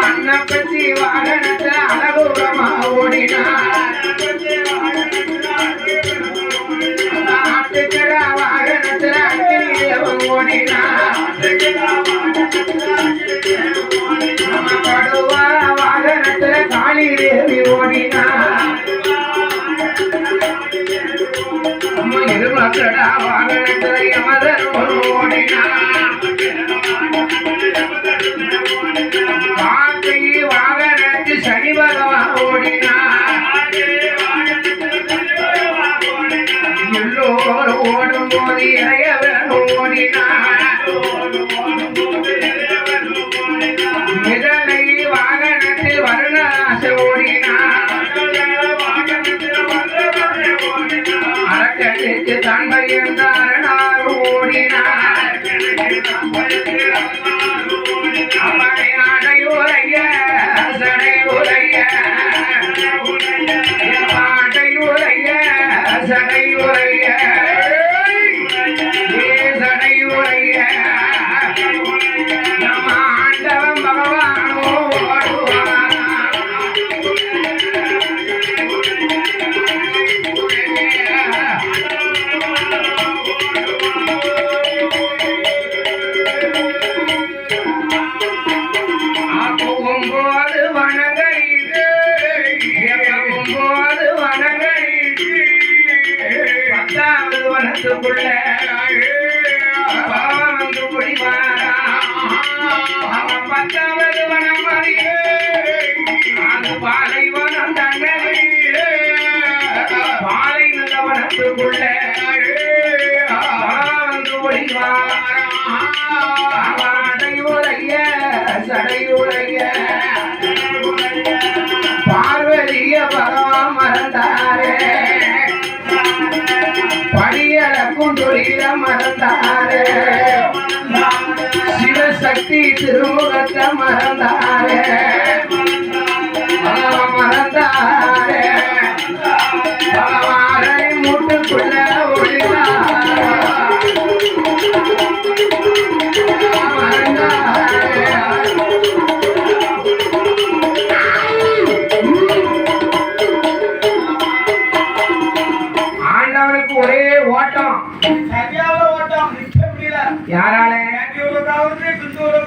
அன்னப்பச்சி வாகனத்தை அழகுரமா ஓடினார் பகவான் ஓடினார் எல்லோரும் ஓடும் போது போது வனங்களிது போது வனங்களிது பத்தாவது வனத்துக்குள்ள பகவான் வந்து குடிவாரா அவன் பத்தாவது வனம் அறியே அது பாலைவனம் தங்களிலே பாலை நல்ல வனத்துக்குள்ள பகவான் வந்து குடிவாரா படியளக்கும் தொழில மறந்தாரே சிவசக்தி திருமுகத்தை மறந்தாரே ஓட்டம். சரியான ஓட்டம். நிற்க முடியல யாரால? பெங்களூருக்காவது சிந்தூருக்காவது